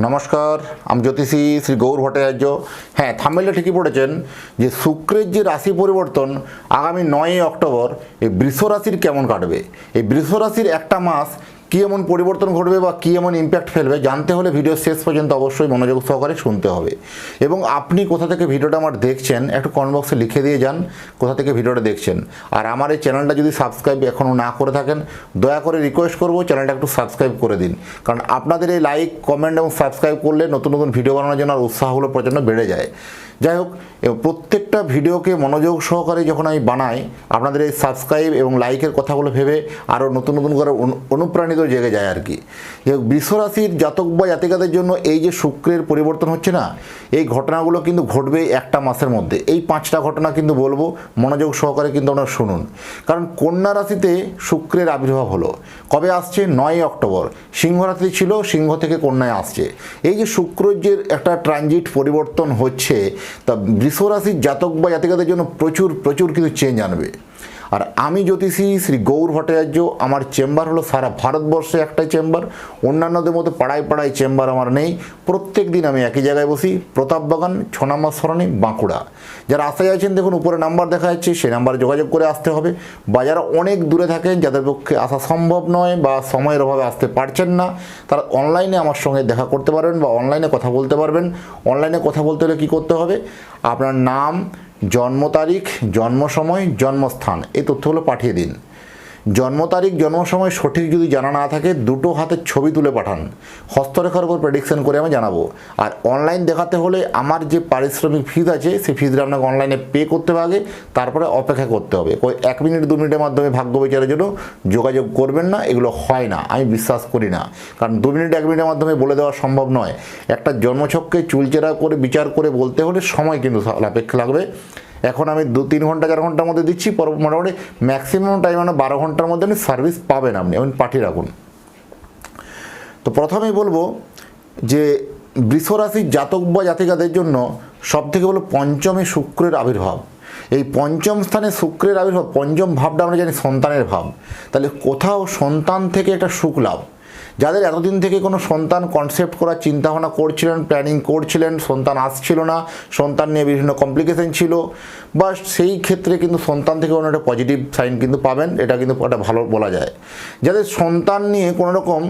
নমস্কার, আমি জ্যোতিষী শ্রী গৌর ভট্টাচার্য। হ্যাঁ থামেলে ঠিকই পড়েছেন যে শুক্রের যে রাশি পরিবর্তন আগামী নয়ই অক্টোবর, এই বৃষ রাশির কেমন কাটবে? এই বৃষ রাশির একটা মাস কী এমন পরিবর্তন ঘটবে বা কী এমন ইম্প্যাক্ট ফেলবে জানতে হলে ভিডিও শেষ পর্যন্ত অবশ্যই মনোযোগ সহকারে শুনতে হবে। এবং আপনি কোথা থেকে ভিডিওটা আমার দেখছেন, একটু কমেন্ট বক্সে লিখে দিয়ে যান কোথা থেকে ভিডিওটা দেখছেন। আর আমার এই চ্যানেলটা যদি সাবস্ক্রাইব এখনও না করে থাকেন, দয়া করে রিকোয়েস্ট করব চ্যানেলটা একটু সাবস্ক্রাইব করে দিন। কারণ আপনাদের এই লাইক কমেন্ট এবং সাবস্ক্রাইব করলে নতুন নতুন ভিডিও বানানোর জন্য আর উৎসাহগুলো প্রচণ্ড বেড়ে যায়। যাই হোক প্রত্যেকটা ভিডিওকে মনোযোগ সহকারে যখন আমি বানাই, আপনাদের এই সাবস্ক্রাইব এবং লাইকের কথাগুলো ভেবে আরও নতুন নতুন করে অনু- অনুপ্রাণিত জেগে যায় আর কি। যে বিশ্বরাশির জাতক বা জাতিকাদের জন্য এই যে শুক্রের পরিবর্তন হচ্ছে না, এই ঘটনাগুলো কিন্তু ঘটবে একটা মাসের মধ্যে। এই পাঁচটা ঘটনা কিন্তু বলব, মনোযোগ সহকারে কিন্তু আপনারা শুনুন। কারণ কন্যা রাশিতে শুক্রের আবির্ভাব হলো। কবে আসছে? নয় অক্টোবর। সিংহ রাশি ছিল, সিংহ থেকে কন্যায় আসছে। এই যে শুক্রের যে একটা ট্রানজিট পরিবর্তন হচ্ছে তা বৃষরাশির জাতক বা জাতিকাদের জন্য প্রচুর প্রচুর কিন্তু চেঞ্জ আনবে। আর আমি জ্যোতিষী শ্রী গৌর ভট্টাচার্য, আমার চেম্বার হলো সারা ভারতবর্ষে একটাই চেম্বার, অন্যান্যদের মতো পাড়ায় পাড়ায় চেম্বার আমার নেই। প্রত্যেক দিন আমি একই জায়গায় বসি। প্রতাপবাগান ছ নম্বর সরণি, বাঁকুড়া। যারা আসতে যাচ্ছেন দেখুন, উপরে নাম্বার দেখা যাচ্ছে, সেই নাম্বারে যোগাযোগ করে আসতে হবে। বা যারা অনেক দূরে থাকেন, যাদের পক্ষে আসা সম্ভব নয় বা সময়ের অভাবে আসতে পারছেন না, তারা অনলাইনে আমার সঙ্গে দেখা করতে পারবেন বা অনলাইনে কথা বলতে পারবেন। অনলাইনে কথা বলতে হলে কী করতে হবে? আপনার নাম জন্ম তারিখ জন্ম সময় জন্মস্থান এই তথ্যগুলো পাঠিয়ে দিন। জন্ম তারিখ জন্ম সময় সঠিক যদি জানা না থাকে, দুটো হাতের ছবি তুলে পাঠান। হস্তরেখার উপর প্রেডিকশন করে আমি জানাব। আর অনলাইন দেখাতে হলে আমার যে পারিশ্রমিক ফিজ আছে, সেই ফিজটা আপনাকে অনলাইনে পে করতে হবে আগে, তারপরে অপেক্ষা করতে হবে। ওই এক মিনিট দু মিনিটের মাধ্যমে ভাগ্য বিচারের জন্য যোগাযোগ করবেন না, এগুলো হয় না। আমি বিশ্বাস করি না। কারণ দু মিনিট এক মিনিটের মাধ্যমে বলে দেওয়া সম্ভব নয়। একটা জন্মছককে চুলচেরা করে, বিচার করে বলতে হলে সময় কিন্তু সাপেক্ষ লাগবে। এখন আমি দু, তিন ঘণ্টা, চার ঘণ্টার মধ্যে দিচ্ছি, পর মোটামুটি ম্যাক্সিমাম টাইম মানে বারো ঘণ্টার মধ্যে আপনি সার্ভিস পাবেন আপনি আপনি পাঠিয়ে রাখুন। তো প্রথমেই বলব যে বৃষরাশির জাতক বা জাতিকাদের জন্য সব থেকে হলো পঞ্চমে শুক্রের আবির্ভাব। এই পঞ্চম স্থানে শুক্রের আবির্ভাব, পঞ্চম ভাবটা আমরা জানি সন্তানের ভাব। তাহলে কোথাও সন্তান থেকে একটা সুখ লাভ। যাদের এতদিন থেকে কোনো সন্তান কনসেপ্ট করার চিন্তাভাবনা করছিলেন প্ল্যানিং করছিলেন, সন্তান আসছিল না, সন্তান নিয়ে বিভিন্ন কমপ্লিকেশন ছিল বা সেই ক্ষেত্রে কিন্তু সন্তান থেকে কোনো একটা পজিটিভ সাইন কিন্তু পাবেন, এটা কিন্তু একটা ভালো বলা যায়। যাদের সন্তান নিয়ে কোনো রকম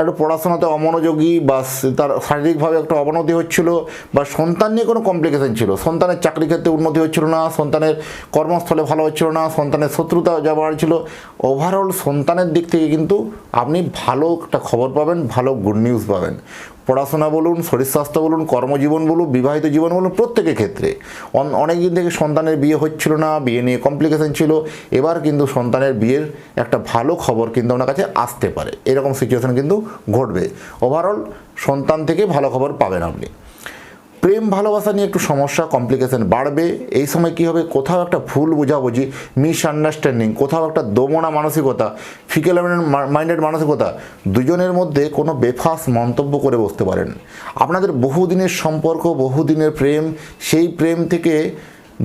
একটা পড়াশোনাতে অমনোযোগী বা তার শারীরিকভাবে একটা অবনতি হচ্ছিল বা সন্তান নিয়ে কোনো কমপ্লিকেশন ছিল, সন্তানের চাকরি ক্ষেত্রে উন্নতি হচ্ছিল না, সন্তানের কর্মস্থলে ভালো হচ্ছিল না, সন্তানের শত্রুতা যা বাড়ছিল ওভারঅল সন্তানের দিক থেকে কিন্তু আপনি ভালো একটা খবর পাবেন, ভালো গুড নিউজ পাবেন। পড়াশোনা বলুন, শরীর স্বাস্থ্য বলুন, কর্মজীবন বলুন, বিবাহিত জীবন বলুন, প্রত্যেকের ক্ষেত্রে। অন- অনেক দিন থেকে সন্তানের বিয়ে হচ্ছিল না, বিয়ে নিয়ে কমপ্লিকেশন ছিল, এবার কিন্তু সন্তানের বিয়ের একটা ভালো খবর কিন্তু আপনার কাছে আসতে পারে। এরকম সিচুয়েশান কিন্তু ঘটবে। ওভারঅল সন্তান থেকে ভালো খবর পাবেন আপনি। প্রেম ভালোবাসা নিয়ে একটু সমস্যা কমপ্লিকেশান বাড়বে। এই সময় কি হবে? কোথাও একটা ভুল বোঝাবুঝি মিসআন্ডারস্ট্যান্ডিং কোথাও একটা দমনা মানসিকতা ফিকেল মাইন্ডেড মানসিকতা, দুজনের মধ্যে কোনো বেফাস মন্তব্য করে বসতে পারেন। আপনাদের বহুদিনের সম্পর্ক, বহুদিনের প্রেম, সেই প্রেম থেকে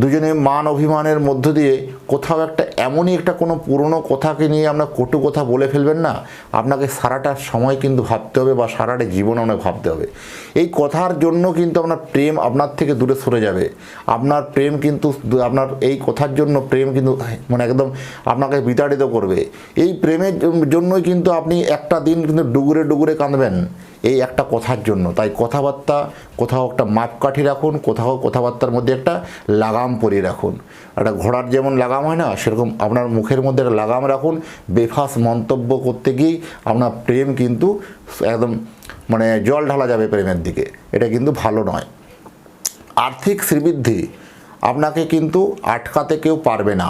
দুজনে মান অভিমানের মধ্য দিয়ে কোথাও একটা এমনই একটা কোনো পুরনো কথাকে নিয়ে আমরা কটু কথা বলে ফেলবেন না। আপনাকে সারাটা সময় কিন্তু ভাবতে হবে বা সারাটা জীবন আপনাকে ভাবতে হবে। এই কথার জন্য কিন্তু আপনার প্রেম আপনার থেকে দূরে সরে যাবে। আপনার প্রেম কিন্তু আপনার এই কথার জন্য প্রেম কিন্তু মানে একদম আপনাকে বিতাড়িত করবে। এই প্রেমের জন্যই কিন্তু আপনি একটা দিন কিন্তু ডুগুরে ডুগুরে কাঁদবেন। এই একটা কথার জন্য। তাই কথাবার্তা কোথাও একটা মাপকাঠি রাখুন, কোথাও কথাবার্তার মধ্যে একটা লাগাম পরিয়ে রাখুন। একটা ঘোড়ার যেমন লাগাম হয় না, সেরকম আপনার মুখের মধ্যে একটা লাগাম রাখুন। বেফাস মন্তব্য করতে গিয়েই আপনার প্রেম কিন্তু একদম মানে জল ঢালা যাবে প্রেমের দিকে। এটা কিন্তু ভালো নয়। আর্থিক শ্রীবৃদ্ধি আপনাকে কিন্তু আটকাতে কেউ পারবে না।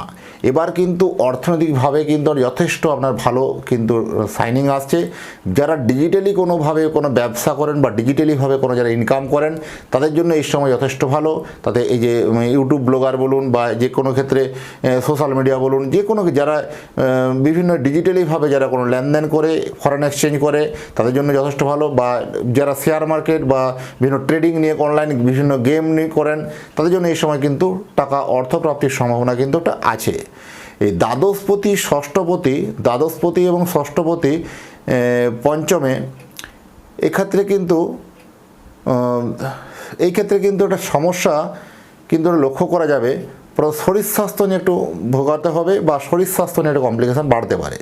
এবার কিন্তু অর্থনৈতিকভাবে কিন্তু যথেষ্ট আপনার ভালো কিন্তু সাইনিং আসছে। যারা ডিজিটালি কোনোভাবে কোনো ব্যবসা করেন বা ডিজিটালিভাবে কোনো যারা ইনকাম করেন, তাদের জন্য এই সময় যথেষ্ট ভালো। তাতে এই যে ইউটিউব ব্লগার বলুন বা যে কোনো ক্ষেত্রে সোশ্যাল মিডিয়া বলুন, যে কোনো যারা বিভিন্ন ডিজিটালিভাবে যারা কোনো লেনদেন করে ফরেন এক্সচেঞ্জ করে, তাদের জন্য যথেষ্ট ভালো। বা যারা শেয়ার মার্কেট বা বিভিন্ন ট্রেডিং নিয়ে অনলাইন বিভিন্ন গেম নিয়ে করেন, তাদের জন্য এই সময় কিন্তু টাকা অর্থপ্রাপ্তির সম্ভাবনা কিন্তু আছে। এই দ্বাদশপতি, ষষ্ঠপতি, দ্বাদশপতি এবং ষষ্ঠপতি পঞ্চমে এক্ষেত্রে কিন্তু এই ক্ষেত্রে কিন্তু একটা সমস্যা কিন্তু লক্ষ্য করা যাবে। শরীর স্বাস্থ্য নিয়ে একটু ভোগাতে হবে বা শরীর স্বাস্থ্য নিয়ে একটা কমপ্লিকেশান বাড়তে পারে।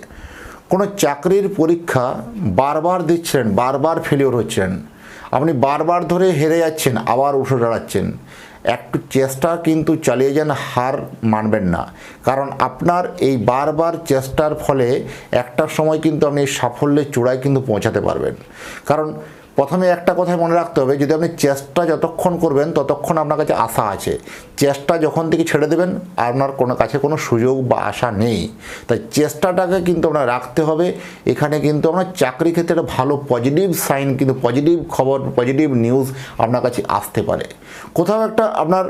কোনো চাকরির পরীক্ষা বারবার দিচ্ছেন, বারবার ফেলিওর হচ্ছেন। আপনি বারবার ধরে হেরে যাচ্ছেন, আবার উঠে দাঁড়াচ্ছেন। একটু চেষ্টা কিন্তু চালিয়ে যান, হার মানবেন না। কারণ আপনার এই বারবার চেষ্টার ফলে একটা সময় কিন্তু আপনি সাফল্যের চূড়ায় কিন্তু পৌঁছাতে পারবেন। কারণ প্রথমে একটা কথাই মনে রাখতে হবে, যদি আপনি চেষ্টা যতক্ষণ করবেন ততক্ষণ আপনার কাছে আশা আছে। চেষ্টা যখন থেকে ছেড়ে দেবেন, আপনার কোনো কাছে কোনো সুযোগ বা আশা নেই। তাই চেষ্টাটাকে কিন্তু আপনার রাখতে হবে। এখানে কিন্তু আপনার চাকরি ক্ষেত্রে একটা ভালো পজিটিভ সাইন কিন্তু পজিটিভ খবর পজিটিভ নিউজ আপনার কাছে আসতে পারে। কোথাও একটা আপনার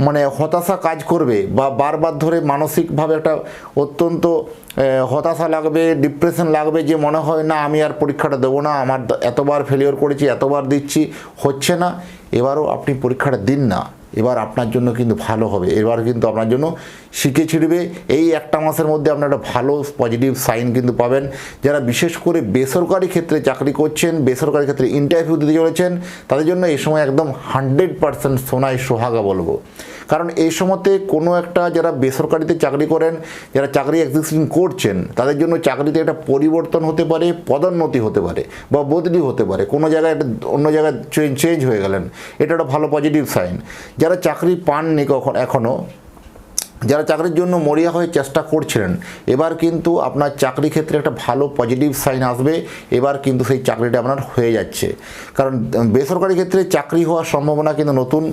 মানে হতাশা কাজ করবে বা বারবার ধরে মানসিকভাবে একটা অত্যন্ত হতাশা লাগবে ডিপ্রেশন লাগবে যে মনে হয়, না, আমি আর পরীক্ষাটা দেবো না, আমার এতবার ফেলিওর করেছি, এতবার দিচ্ছি। হচ্ছে না। এবারও আপনি পরীক্ষাটা দিন না। এবার আপনার জন্য কিন্তু ভালো হবে। এবার কিন্তু আপনার জন্য শিখে ছিড়বে। এই একটা মাসের মধ্যে আপনার একটা ভালো পজিটিভ সাইন কিন্তু পাবেন। যারা বিশেষ করে বেসরকারি ক্ষেত্রে চাকরি করছেন, বেসরকারি ক্ষেত্রে ইন্টারভিউ দিতে চলেছেন, তাদের জন্য এই সময় একদম হান্ড্রেড পার্সেন্ট সোনায় সোহাগা বলব। কারণ এই সময়তে কোনো একটা যারা বেসরকারিতে চাকরি করেন, যারা চাকরি এক্সিস্টিং করছেন, তাদের জন্য চাকরিতে একটা পরিবর্তন হতে পারে, পদোন্নতি হতে পারে বা বদলি হতে পারে। কোনো জায়গায় একটা অন্য জায়গায় চেঞ্জ হয়ে গেলেন। এটা একটা ভালো পজিটিভ সাইন যারা চাকরি পাননি কখন এখনও যারা চাকরির জন্য মরিয়া হয়ে চেষ্টা করছিলেন, এবার কিন্তু আপনার চাকরি ক্ষেত্রে একটা ভালো পজিটিভ সাইন আসবে, এবার কিন্তু সেই চাকরিটা আপনার হয়ে যাচ্ছে। কারণ বেসরকারি ক্ষেত্রে চাকরি হওয়ার সম্ভাবনা কিন্তু নতুন।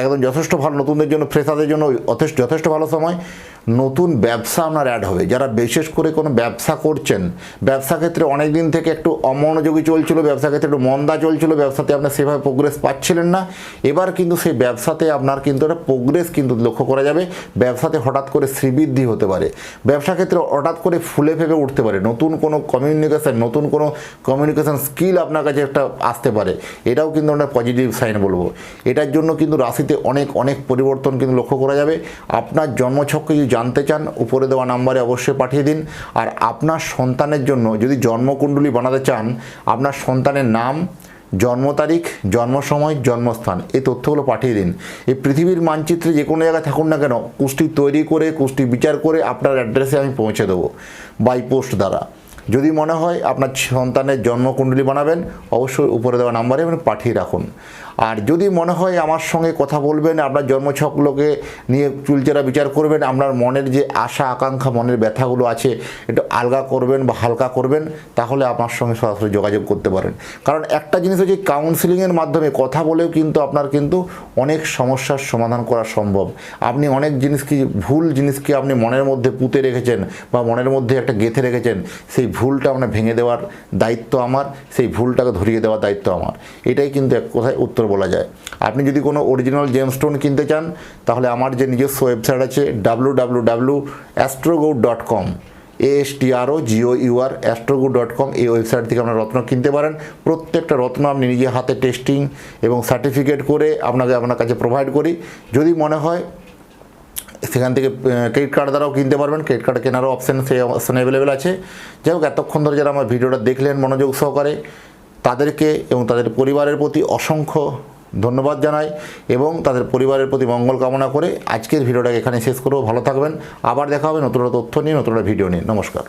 একদম যথেষ্ট ভালো নতুনদের জন্য ফ্রেশারদের জন্য যথেষ্ট যথেষ্ট ভালো সময়। নতুন ব্যবসা আপনার অ্যাড হবে। যারা বিশেষ করে কোনো ব্যবসা করছেন, ব্যবসা ক্ষেত্রে অনেক দিন থেকে একটু অমনোযোগী চলছিল, ব্যবসা ক্ষেত্রে একটু মন্দা চলছিল, ব্যবসাতে আপনার সেভাবে প্রোগ্রেস পাচ্ছিলেন না। এবার কিন্তু সেই ব্যবসাতে আপনার কিন্তু একটা প্রোগ্রেস কিন্তু লক্ষ্য করা যাবে। ব্যবসাতে হঠাৎ করে শ্রীবৃদ্ধি হতে পারে। ব্যবসা ক্ষেত্রে হঠাৎ করে ফুলে ফেপে উঠতে পারে। নতুন কোনো কমিউনিকেশান নতুন কোনো কমিউনিকেশান স্কিল আপনার কাছে একটা আসতে পারে। এটাও কিন্তু একটা পজিটিভ সাইন বলব। এটার জন্য কিন্তু রাশিতে অনেক অনেক পরিবর্তন কিন্তু লক্ষ্য করা যাবে। আপনার জন্মছককে যদি জানতে চান, উপরে দেওয়া নাম্বারে অবশ্যই পাঠিয়ে দিন। আর আপনার সন্তানের জন্য যদি জন্মকুণ্ডলী বানাতে চান, আপনার সন্তানের নাম, জন্ম তারিখ, জন্ম সময়, জন্মস্থান, এই তথ্যগুলো পাঠিয়ে দিন। এই পৃথিবীর মানচিত্রে যে কোনো জায়গায় থাকুন না কেন কুষ্টি তৈরি করে কুষ্টি বিচার করে আপনার অ্যাড্রেসে আমি পৌঁছে দেবো, বাই পোস্ট দ্বারা। যদি মনে হয় আপনার সন্তানের জন্মকুণ্ডলী বানাবেন, অবশ্যই উপরে দেওয়া নাম্বারে পাঠিয়ে রাখুন। আর যদি মনে হয় আমার সঙ্গে কথা বলবেন, আপনার জন্মছকগুলোকে নিয়ে চুলচেরা বিচার করবেন, আপনার মনের যে আশা, আকাঙ্ক্ষা, মনের ব্যথাগুলো আছে, একটু আলগা করবেন বা হালকা করবেন, তাহলে আমার সঙ্গে সরাসরি যোগাযোগ করতে পারেন। কারণ একটা জিনিস হচ্ছে কাউন্সিলিংয়ের মাধ্যমে কথা বলেও কিন্তু আপনার কিন্তু অনেক সমস্যার সমাধান করা সম্ভব। আপনি অনেক জিনিসকে ভুল জিনিসকে আপনি মনের মধ্যে পুঁতে রেখেছেন বা মনের মধ্যে একটা গেঁথে রেখেছেন, সেই ভুলটা আপনার ভেঙে দেওয়ার দায়িত্ব আমার, সেই ভুলটাকে ধরিয়ে দেওয়ার দায়িত্ব আমার। এটাই কিন্তু এক কথায় উত্তর বলা যায়। আপনি যদি কোনো অরিজিনাল জেমস্টোন কিনতে চান, তাহলে আমার যে নিজস্ব ওয়েবসাইট আছে W W W Astrogo dot com ASTRO GO UR Astrogo dot com এই ওয়েবসাইট থেকে আপনারা রত্ন কিনতে পারেন। প্রত্যেকটা রত্ন আপনি নিজে হাতে টেস্টিং এবং সার্টিফিকেট করে আপনাকে আপনার কাছে প্রোভাইড করি। যদি মনে হয়, সেখান থেকে ক্রেডিট কার্ড দ্বারাও কিনতে পারবেন। ক্রেডিট কার্ড কেনারও অপশান সেই অপশান অ্যাভেলেবেল আছে। যাই হোক, এতক্ষণ ধরে যারা আমার ভিডিওটা দেখলেন, মনোযোগ সহকারে তাদেরকে এবং তাদের পরিবারের প্রতি অসংখ্য ধন্যবাদ জানাই এবং তাদের পরিবারের প্রতি মঙ্গল কামনা করে আজকের ভিডিওটাকে এখানে শেষ করব। ভালো থাকবেন। আবার দেখা হবে নতুন তথ্য নিয়ে, নতুন ভিডিও নিয়ে। নমস্কার।